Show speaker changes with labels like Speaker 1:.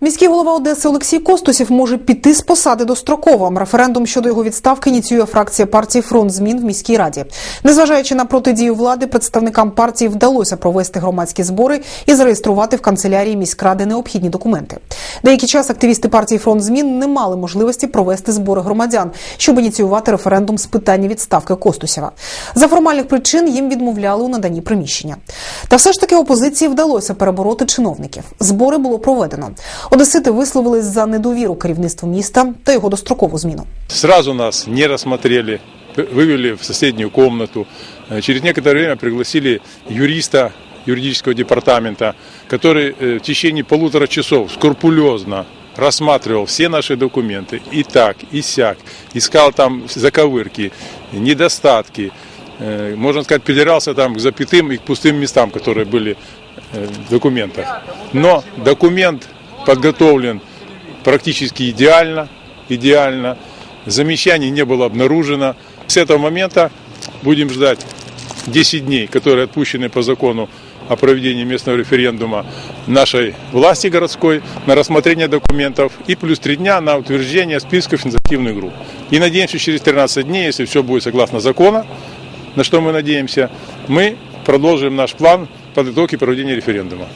Speaker 1: Міський голова Одеси Олексій Костусів може піти з посади достроково. Референдум щодо його відставки ініціює фракція партії Фронт змін в міській раді. Незважаючи на протидію влади, представникам партії вдалося провести громадські збори і зареєструвати в канцелярії міськради необхідні документи. Деякий час активісти партії Фронт змін не мали можливості провести збори громадян, щоб ініціювати референдум з питання відставки Костусєва. За формальних причин їм відмовляли у наданні приміщення. Та все ж таки опозиції вдалося перебороти чиновників. Збори було проведено. Одесити висловились за недовіру керівництву міста та його дострокову зміну.
Speaker 2: Сразу нас не рассмотрели, п- вывели в соседнюю комнату. Э, Через некоторое время пригласили юриста юридического департамента, который э, в течение полутора часов скрупулезно рассматривал все наши документы и так, и сяк, искал там заковырки, недостатки, Э, можно сказать, придирался там к запятым и к пустым местам, которые были э, в документах. Но документ подготовлен практически идеально, идеально. Замечаний не было обнаружено. С этого момента будем ждать 10 дней, которые отпущены по закону о проведении местного референдума нашей власти городской на рассмотрение документов и плюс 3 дня на утверждение списков инициативных групп. И надеемся, через 13 дней, если все будет согласно закону, на что мы надеемся, мы продолжим наш план подготовки проведения референдума.